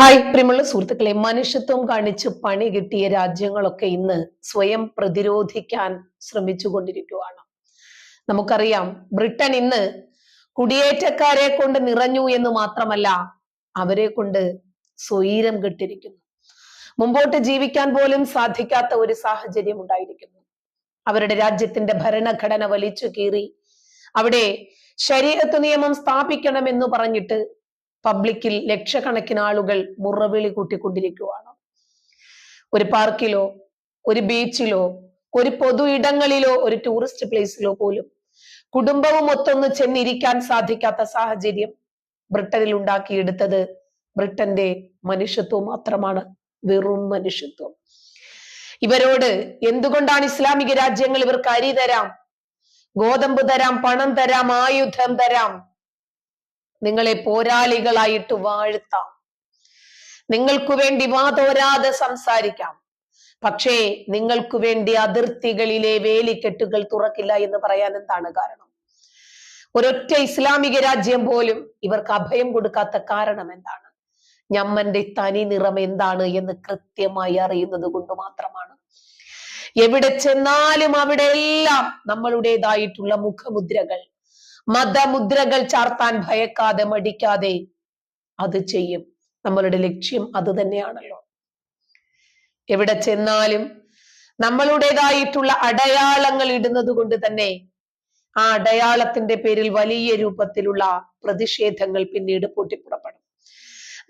Hi പ്രിയമുള്ള സുഹൃത്തുക്കളെ മനുഷ്യത്വം കാണിച്ച് പണി കിട്ടിയ രാജ്യങ്ങളൊക്കെ ഇന്ന് സ്വയം പ്രതിരോധിക്കാൻ ശ്രമിച്ചുകൊണ്ടിരിക്കുകയാണ് നമുക്കറിയാം ബ്രിട്ടൻ ഇന്ന് കുടിയേറ്റക്കാരെ കൊണ്ട് നിറഞ്ഞു എന്ന് മാത്രമല്ല അവരെ കൊണ്ട് സ്വൈരം കെട്ടിരിക്കുന്നു. മുമ്പോട്ട് ജീവിക്കാൻ പോലും സാധിക്കാത്ത ഒരു സാഹചര്യം ഉണ്ടായിരിക്കുന്നു. അവരുടെ രാജ്യത്തിന്റെ ഭരണഘടന വലിച്ചു കീറി അവിടെ ശരീരത്ത് നിയമം സ്ഥാപിക്കണമെന്ന് പറഞ്ഞിട്ട് പബ്ലിക്കിൽ ലക്ഷക്കണക്കിന് ആളുകൾ മുറവിളി കൂട്ടിക്കൊണ്ടിരിക്കുകയാണ് ഒരു പാർക്കിലോ ഒരു ബീച്ചിലോ ഒരു പൊതു ഇടങ്ങളിലോ ഒരു ടൂറിസ്റ്റ് പ്ലേസിലോ പോലും കുടുംബവും ഒത്തൊന്ന് ചെന്നിരിക്കാൻ സാധിക്കാത്ത സാഹചര്യം ബ്രിട്ടനിൽ ഉണ്ടാക്കിയെടുത്തത് ബ്രിട്ടന്റെ മനുഷ്യത്വം മാത്രമാണ് വെറും മനുഷ്യത്വം. ഇവരോട് എന്തുകൊണ്ടാണ് ഇസ്ലാമിക രാജ്യങ്ങൾ ഇവർക്ക് അരി തരാം? ഗോതമ്പ് തരാം പണം തരാം ആയുധം തരാം? നിങ്ങളെ പോരാളികളായിട്ട് വാഴ്ത്താം. നിങ്ങൾക്കു വേണ്ടി വാതോരാതെ സംസാരിക്കാം. പക്ഷേ നിങ്ങൾക്കു വേണ്ടി അതിർത്തികളിലെ വേലിക്കെട്ടുകൾ തുറക്കില്ല എന്ന് പറയാൻ എന്താണ് കാരണം? ഒരൊറ്റ ഇസ്ലാമിക രാജ്യം പോലും ഇവർക്ക് അഭയം കൊടുക്കാത്ത കാരണം എന്താണ്? ഞമ്മന്റെ തനി നിറം എന്താണ് എന്ന് കൃത്യമായി അറിയുന്നത് കൊണ്ട് മാത്രമാണ്. എവിടെ ചെന്നാലും അവിടെ എല്ലാം നമ്മളുടേതായിട്ടുള്ള മുഖമുദ്രകൾ മതമുദ്രകൾ ചാർത്താൻ ഭയക്കാതെ മടിക്കാതെ അത് ചെയ്യും. നമ്മളുടെ ലക്ഷ്യം അത് തന്നെയാണല്ലോ. എവിടെ ചെന്നാലും നമ്മളുടേതായിട്ടുള്ള അടയാളങ്ങൾ ഇടുന്നത് കൊണ്ട് തന്നെ ആ അടയാളത്തിന്റെ പേരിൽ വലിയ രൂപത്തിലുള്ള പ്രതിഷേധങ്ങൾ പിന്നീട് പൊട്ടിപ്പുറപ്പെടും.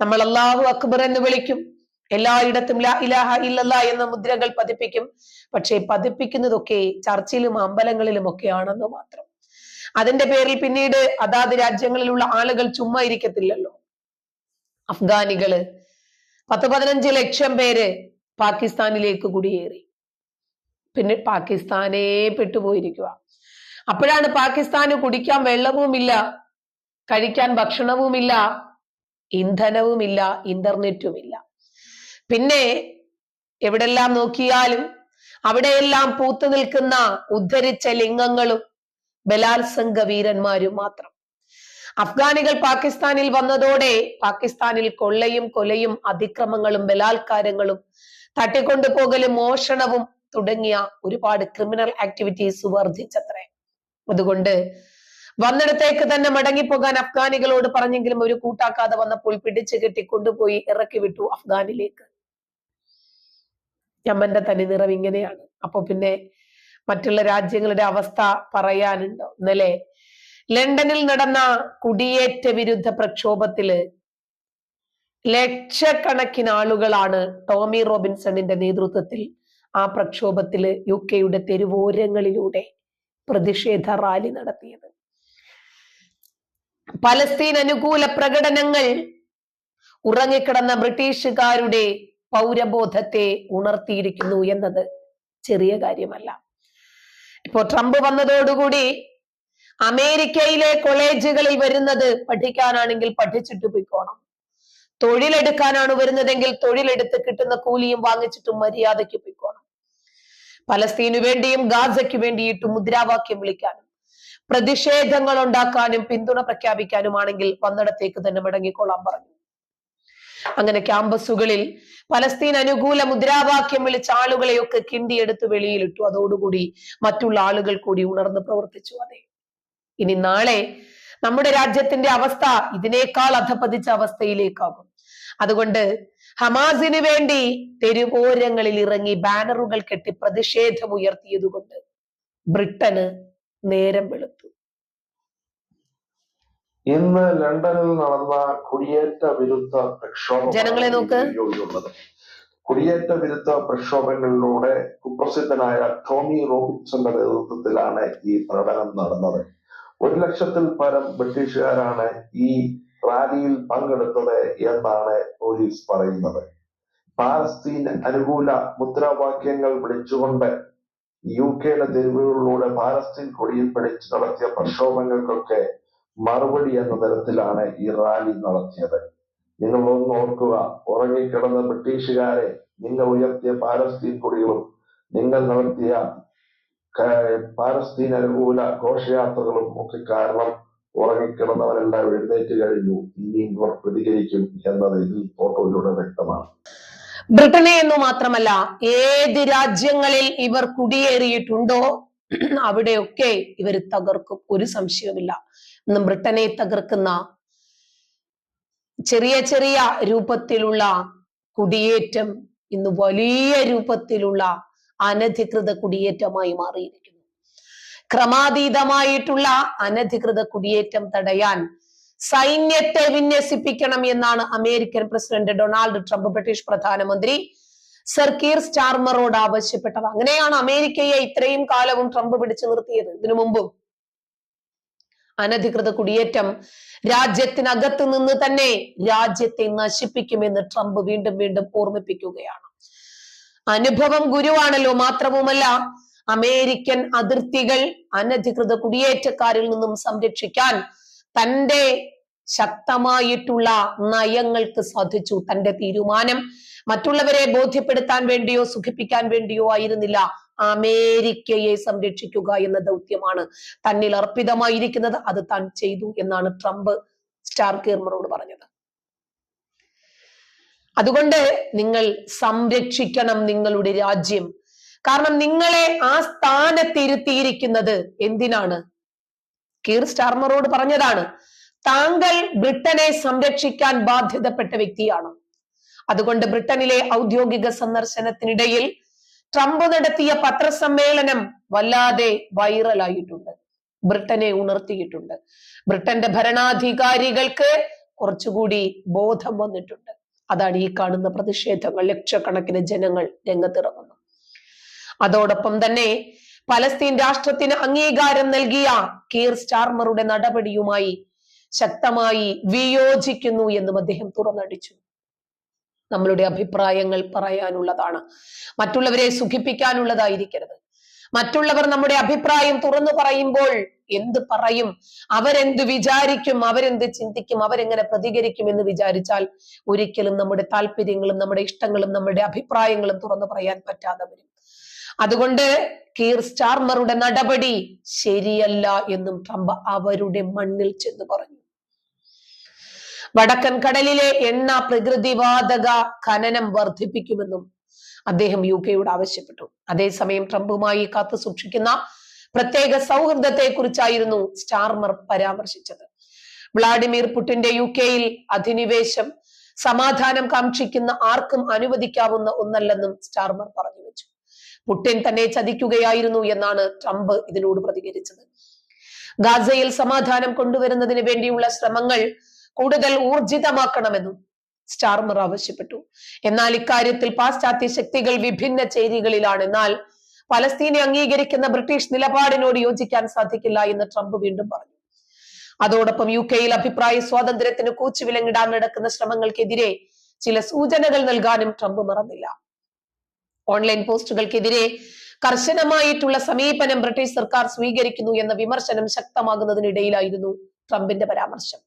നമ്മൾ അള്ളാഹു അക്ബർ എന്ന് വിളിക്കും. എല്ലായിടത്തും ലാ ഇലാഹ ഇല്ലല്ല എന്ന മുദ്രകൾ പതിപ്പിക്കും. പക്ഷേ പതിപ്പിക്കുന്നതൊക്കെ ചർച്ചിലും അമ്പലങ്ങളിലും ഒക്കെ ആണെന്ന് മാത്രം. അതിന്റെ പേരിൽ പിന്നീട് അതാത് രാജ്യങ്ങളിലുള്ള ആളുകൾ ചുമ്മാ ഇരിക്കത്തില്ലല്ലോ. അഫ്ഗാനികൾ പത്ത് പതിനഞ്ച് ലക്ഷം പേര് പാകിസ്ഥാനിലേക്ക് കുടിയേറി. പിന്നെ പാകിസ്ഥാനേ പെട്ടുപോയിരിക്കുക അപ്പോഴാണ് പാകിസ്ഥാന് കുടിക്കാൻ വെള്ളവുമില്ല കഴിക്കാൻ ഭക്ഷണവുമില്ല ഇന്ധനവുമില്ല ഇന്റർനെറ്റുമില്ല. പിന്നെ എവിടെല്ലാം നോക്കിയാലും അവിടെയെല്ലാം പൂത്തു നിൽക്കുന്ന ഉദ്ധരിച്ച ലിംഗങ്ങളും ബലാത്സംഗ വീരന്മാരും മാത്രം. അഫ്ഗാനികൾ പാകിസ്ഥാനിൽ വന്നതോടെ പാകിസ്ഥാനിൽ കൊള്ളയും കൊലയും അതിക്രമങ്ങളും ബലാത്കാരങ്ങളും തട്ടിക്കൊണ്ടുപോകലും മോഷണവും തുടങ്ങിയ ഒരുപാട് ക്രിമിനൽ ആക്ടിവിറ്റീസ് വർദ്ധിച്ചത്രേ. അതുകൊണ്ട് വന്നിടത്തേക്ക് തന്നെ മടങ്ങിപ്പോകാൻ അഫ്ഗാനികളോട് പറഞ്ഞെങ്കിലും ഒരു കൂട്ടാക്കാതെ വന്നപ്പോൾ പിടിച്ചു കെട്ടി കൊണ്ടുപോയി ഇറക്കി വിട്ടു അഫ്ഗാനിലേക്ക്. യമന്റെ തനി നിറം ഇങ്ങനെയാണ്. അപ്പൊ പിന്നെ മറ്റുള്ള രാജ്യങ്ങളുടെ അവസ്ഥ പറയാനുണ്ടോ? ഇന്നലെ ലണ്ടനിൽ നടന്ന കുടിയേറ്റ വിരുദ്ധ പ്രക്ഷോഭത്തിൽ ലക്ഷക്കണക്കിന് ആളുകളാണ് ടോമി റോബിൻസണിന്റെ നേതൃത്വത്തിൽ ആ പ്രക്ഷോഭത്തിൽ യു കെയുടെ തെരുവോരങ്ങളിലൂടെ പ്രതിഷേധ റാലി നടത്തിയത്. പലസ്തീൻ അനുകൂല പ്രകടനങ്ങൾ ഉറങ്ങിക്കിടന്ന ബ്രിട്ടീഷുകാരുടെ പൗരബോധത്തെ ഉണർത്തിയിരിക്കുന്നു എന്നത് ചെറിയ കാര്യമല്ല. ഇപ്പോ ട്രംപ് വന്നതോടുകൂടി അമേരിക്കയിലെ കോളേജുകളിൽ വരുന്നത് പഠിക്കാനാണെങ്കിൽ പഠിച്ചിട്ട് പോയിക്കോണം. തൊഴിലെടുക്കാനാണ് വരുന്നതെങ്കിൽ തൊഴിലെടുത്ത് കിട്ടുന്ന കൂലിയും വാങ്ങിച്ചിട്ട് മര്യാദയ്ക്ക് പോയിക്കോണം. പലസ്തീനു വേണ്ടിയും ഗാസയ്ക്ക് വേണ്ടിയിട്ടും മുദ്രാവാക്യം വിളിക്കാനും പ്രതിഷേധങ്ങൾ ഉണ്ടാക്കാനും പിന്തുണ പ്രഖ്യാപിക്കാനുമാണെങ്കിൽ വന്നിടത്തേക്ക് തന്നെ മടങ്ങിക്കൊള്ളാൻ പറഞ്ഞു. അങ്ങനെ ക്യാമ്പസുകളിൽ പലസ്തീൻ അനുകൂല മുദ്രാവാക്യം വിളിച്ച ആളുകളെയൊക്കെ കിണ്ടിയെടുത്ത് വെളിയിലിട്ടു. അതോടുകൂടി മറ്റുള്ള ആളുകൾ കൂടി ഉണർന്ന് പ്രവർത്തിച്ചു അതെ. ഇനി നാളെ നമ്മുടെ രാജ്യത്തിന്റെ അവസ്ഥ ഇതിനേക്കാൾ അധപ്പതിച്ച അവസ്ഥയിലേക്കാകും. അതുകൊണ്ട് ഹമാസിന് വേണ്ടി തെരുവോരങ്ങളിൽ ഇറങ്ങി ബാനറുകൾ കെട്ടി പ്രതിഷേധം ഉയർത്തിയതുകൊണ്ട് ബ്രിട്ടന് നേരം വെളുത്തു. ഇന്ന് ലണ്ടനിൽ നടന്ന കുടിയേറ്റ വിരുദ്ധ പ്രക്ഷോഭം ജനങ്ങളെ നോക്ക്. കുടിയേറ്റ വിരുദ്ധ പ്രക്ഷോഭങ്ങളിലൂടെ കുപ്രസിദ്ധനായ ടോമി റോബിൻസന്റെ നേതൃത്വത്തിലാണ് ഈ പ്രകടനം നടന്നത്. ഒരു ലക്ഷത്തിൽ പരം ബ്രിട്ടീഷുകാരാണ് ഈ റാലിയിൽ പങ്കെടുത്തത് എന്നാണ് പോലീസ് പറയുന്നത്. പാലസ്തീൻ അനുകൂല മുദ്രാവാക്യങ്ങൾ വിളിച്ചുകൊണ്ട് യു കെയുടെ തെരുവുകളിലൂടെ പാലസ്തീൻ കൊടിയിൽ പിടിച്ച് നടത്തിയ പ്രക്ഷോഭങ്ങൾക്കൊക്കെ മറുപടി എന്ന തരത്തിലാണ് ഈ റാലി നടത്തിയത്. നിങ്ങൾ ഒന്ന് ഓർക്കുക ഉറങ്ങിക്കിടന്ന ബ്രിട്ടീഷുകാരെ നിങ്ങൾ ഉയർത്തിയ പാലസ്തീൻ കൊടികളും നിങ്ങൾ നടത്തിയ പാലസ്തീൻ അനുകൂല ഘോഷയാത്രകളും ഒക്കെ കാരണം ഉറങ്ങിക്കിടന്നവരെല്ലാം എഴുന്നേറ്റ് കഴിഞ്ഞു. ഇനിയും ഇവർ പ്രതികരിക്കും എന്നത് ഇതിൽ ഫോട്ടോയിലൂടെ വ്യക്തമാണ്. ബ്രിട്ടനെ എന്ന് മാത്രമല്ല ഏത് രാജ്യങ്ങളിൽ ഇവർ കുടിയേറിയിട്ടുണ്ടോ അവിടെയൊക്കെ ഇവർ തകർക്കും. ഒരു സംശയവുമില്ല. ഇന്ന് ബ്രിട്ടനെ തകർക്കുന്ന ചെറിയ ചെറിയ രൂപത്തിലുള്ള കുടിയേറ്റം ഇന്ന് വലിയ രൂപത്തിലുള്ള അനധികൃത കുടിയേറ്റമായി മാറിയിരിക്കുന്നു. ക്രമാതീതമായിട്ടുള്ള അനധികൃത കുടിയേറ്റം തടയാൻ സൈന്യത്തെ വിന്യസിപ്പിക്കണം എന്നാണ് American president Donald Trump British പ്രധാനമന്ത്രി സർ കീർ സ്റ്റാർമറോട് ആവശ്യപ്പെട്ടത്. അങ്ങനെയാണ് അമേരിക്കയെ ഇത്രയും കാലവും ട്രംപ് പിടിച്ചു നിർത്തിയത്. ഇതിനു മുമ്പും അനധികൃത കുടിയേറ്റം രാജ്യത്തിനകത്ത് നിന്ന് തന്നെ രാജ്യത്തെ നശിപ്പിക്കുമെന്ന് ട്രംപ് വീണ്ടും വീണ്ടും ഓർമ്മിപ്പിക്കുകയാണ്. അനുഭവം ഗുരുവാണല്ലോ മാത്രവുമല്ല അമേരിക്കൻ അതിർത്തികൾ അനധികൃത കുടിയേറ്റക്കാരിൽ നിന്നും സംരക്ഷിക്കാൻ തന്റെ ശക്തമായിട്ടുള്ള നയങ്ങൾക്ക് സാധിച്ചു. തന്റെ തീരുമാനം മറ്റുള്ളവരെ ബോധ്യപ്പെടുത്താൻ വേണ്ടിയോ സുഖിപ്പിക്കാൻ വേണ്ടിയോ ആയിരുന്നില്ല. അമേരിക്കയെ സംരക്ഷിക്കുക എന്ന ദൗത്യമാണ് തന്നിൽ അർപ്പിതമായിരിക്കുന്നത്. അത് താൻ ചെയ്തു എന്നാണ് ട്രംപ് സ്റ്റാർ കീർമറോട് പറഞ്ഞത്. അതുകൊണ്ട് നിങ്ങൾ സംരക്ഷിക്കണം നിങ്ങളുടെ രാജ്യം. കാരണം നിങ്ങളെ ആ സ്ഥാനത്തിരുത്തിയിരിക്കുന്നത് എന്തിനാണ്? കീർ സ്റ്റാർമറോട് പറഞ്ഞതാണ് താങ്കൾ ബ്രിട്ടനെ സംരക്ഷിക്കാൻ ബാധ്യതപ്പെട്ട വ്യക്തിയാണ്. അതുകൊണ്ട് ബ്രിട്ടനിലെ ഔദ്യോഗിക സന്ദർശനത്തിനിടയിൽ ട്രംപ് നടത്തിയ പത്രസമ്മേളനം വല്ലാതെ വൈറലായിട്ടുണ്ട്. ബ്രിട്ടനെ ഉണർത്തിയിട്ടുണ്ട്. ബ്രിട്ടന്റെ ഭരണാധികാരികൾക്ക് കുറച്ചുകൂടി ബോധം വന്നിട്ടുണ്ട്. അതാണ് ഈ കാണുന്ന പ്രതിഷേധങ്ങൾ. ലക്ഷക്കണക്കിന് ജനങ്ങൾ രംഗത്തിറങ്ങുന്നു. അതോടൊപ്പം തന്നെ പലസ്തീൻ രാഷ്ട്രത്തിന് അംഗീകാരം നൽകിയ കീർ സ്റ്റാർമറുടെ നടപടിയുമായി ശക്തമായി വിയോജിക്കുന്നു എന്നും അദ്ദേഹം തുറന്നടിച്ചു. നമ്മളുടെ അഭിപ്രായങ്ങൾ പറയാനുള്ളതാണ്. മറ്റുള്ളവരെ സുഖിപ്പിക്കാനുള്ളതായിരിക്കരുത്. മറ്റുള്ളവർ നമ്മുടെ അഭിപ്രായം തുറന്നു പറയുമ്പോൾ എന്ത് പറയും? അവരെന്ത് വിചാരിക്കും? അവരെന്ത് ചിന്തിക്കും? അവരെങ്ങനെ പ്രതികരിക്കും എന്ന് വിചാരിച്ചാൽ ഒരിക്കലും നമ്മുടെ താല്പര്യങ്ങളും നമ്മുടെ ഇഷ്ടങ്ങളും നമ്മുടെ അഭിപ്രായങ്ങളും തുറന്നു പറയാൻ പറ്റാതെ വരും. അതുകൊണ്ട് കീർ സ്റ്റാർമറുടെ നടപടി ശരിയല്ല എന്നും ട്രംപ് അവരുടെ മണ്ണിൽ ചെന്ന് പറഞ്ഞു. വടക്കൻ കടലിലെ എണ്ണ പ്രകൃതിവാതക ഖനനം വർദ്ധിപ്പിക്കുമെന്നും അദ്ദേഹം യു കെയോട് ആവശ്യപ്പെട്ടു. അതേസമയം ട്രംപുമായി കാത്തു സൂക്ഷിക്കുന്ന പ്രത്യേക സൗഹൃദത്തെ കുറിച്ചായിരുന്നു സ്റ്റാർമർ പരാമർശിച്ചത്. വ്ളാഡിമിർ പുടിന്റെ യു കെയിൽ അധിനിവേശം സമാധാനം കാക്ഷിക്കുന്ന ആർക്കും അനുവദിക്കാവുന്ന ഒന്നല്ലെന്നും സ്റ്റാർമർ പറഞ്ഞു വെച്ചു പുടിൻ തന്നെ ചതിക്കുകയായിരുന്നു എന്നാണ് ട്രംപ് ഇതിനോട് പ്രതികരിച്ചത്. ഗാസയിൽ സമാധാനം കൊണ്ടുവരുന്നതിന് വേണ്ടിയുള്ള ശ്രമങ്ങൾ കൂടുതൽ ഊർജിതമാക്കണമെന്നും സ്റ്റാർമർ ആവശ്യപ്പെട്ടു. എന്നാൽ ഇക്കാര്യത്തിൽ പാശ്ചാത്യ ശക്തികൾ വിഭിന്ന ചേരികളിലാണ്. എന്നാൽ പലസ്തീനെ അംഗീകരിക്കുന്ന ബ്രിട്ടീഷ് നിലപാടിനോട് യോജിക്കാൻ സാധിക്കില്ല എന്ന് ട്രംപ് വീണ്ടും പറഞ്ഞു. അതോടൊപ്പം യു കെയിൽ അഭിപ്രായ സ്വാതന്ത്ര്യത്തിന് കൂച്ചുവിലങ്ങിടാൻ നടക്കുന്ന ശ്രമങ്ങൾക്കെതിരെ ചില സൂചനകൾ നൽകാനും ട്രംപ് മറന്നില്ല. ഓൺലൈൻ പോസ്റ്റുകൾക്കെതിരെ കർശനമായിട്ടുള്ള സമീപനം ബ്രിട്ടീഷ് സർക്കാർ സ്വീകരിക്കുന്നു എന്ന വിമർശനം ശക്തമാകുന്നതിനിടയിലായിരുന്നു ട്രംപിന്റെ പരാമർശം.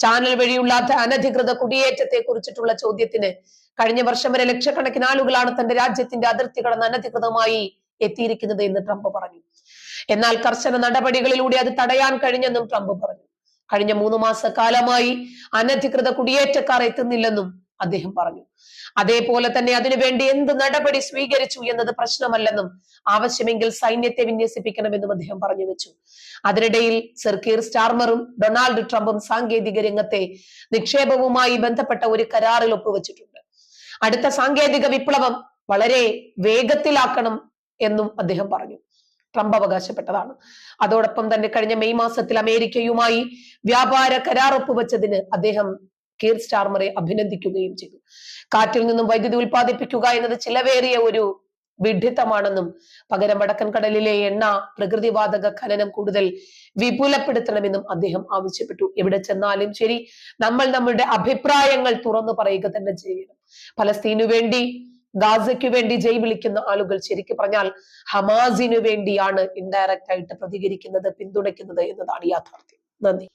ചാനൽ വഴിയുള്ള അനധികൃത കുടിയേറ്റത്തെ കുറിച്ചിട്ടുള്ള ചോദ്യത്തിന് കഴിഞ്ഞ വർഷം വരെ ലക്ഷക്കണക്കിന് ആളുകളാണ് തന്റെ രാജ്യത്തിന്റെ അതിർത്തി കടന്ന് അനധികൃതമായി എത്തിയിരിക്കുന്നത് എന്ന് ട്രംപ് പറഞ്ഞു. എന്നാൽ കർശന നടപടികളിലൂടെ അത് തടയാൻ കഴിഞ്ഞെന്നും ട്രംപ് പറഞ്ഞു. കഴിഞ്ഞ മൂന്ന് മാസക്കാലമായി അനധികൃത കുടിയേറ്റക്കാർ എത്തുന്നില്ലെന്നും അദ്ദേഹം പറഞ്ഞു. അതേപോലെ തന്നെ അതിനുവേണ്ടി എന്ത് നടപടി സ്വീകരിച്ചു എന്നത് പ്രശ്നമല്ലെന്നും ആവശ്യമെങ്കിൽ സൈന്യത്തെ വിന്യസിപ്പിക്കണമെന്നും അദ്ദേഹം പറഞ്ഞു വെച്ചു. അതിനിടയിൽ സർ കീർ സ്റ്റാർമറും ഡൊണാൾഡ് ട്രംപും സാങ്കേതിക രംഗത്തെ നിക്ഷേപവുമായി ബന്ധപ്പെട്ട ഒരു കരാറിൽ ഒപ്പുവെച്ചിട്ടുണ്ട്. അടുത്ത സാങ്കേതിക വിപ്ലവം വളരെ വേഗത്തിലാക്കണം എന്നും അദ്ദേഹം പറഞ്ഞു. ട്രംപ് അവകാശപ്പെട്ടതാണ്. അതോടൊപ്പം തന്നെ കഴിഞ്ഞ മെയ് മാസത്തിൽ അമേരിക്കയുമായി വ്യാപാര കരാർ ഒപ്പുവെച്ചതിന് അദ്ദേഹം കീർ സ്റ്റാർമറെ അഭിനന്ദിക്കുകയും ചെയ്തു. കാറ്റിൽ നിന്നും വൈദ്യുതി ഉൽപ്പാദിപ്പിക്കുക എന്നത് ചിലവേറിയ ഒരു വിഡിത്തമാണെന്നും പകരം വടക്കൻ കടലിലെ എണ്ണ പ്രകൃതിവാതക ഖനനം കൂടുതൽ വിപുലപ്പെടുത്തണമെന്നും അദ്ദേഹം ആവശ്യപ്പെട്ടു. എവിടെ ചെന്നാലും ശരി നമ്മൾ നമ്മളുടെ അഭിപ്രായങ്ങൾ തുറന്നു പറയുക തന്നെ ചെയ്യണം. ഫലസ്തീനു വേണ്ടി ഗാസയ്ക്കു വേണ്ടി ജയ് വിളിക്കുന്ന ആളുകൾ ശരിക്കും പറഞ്ഞാൽ ഹമാസിനു വേണ്ടിയാണ് ഇൻഡയറക്റ്റ് ആയിട്ട് പ്രതികരിക്കുന്നത് പിന്തുണയ്ക്കുന്നത് എന്നതാണ് യാഥാർത്ഥ്യം. നന്ദി.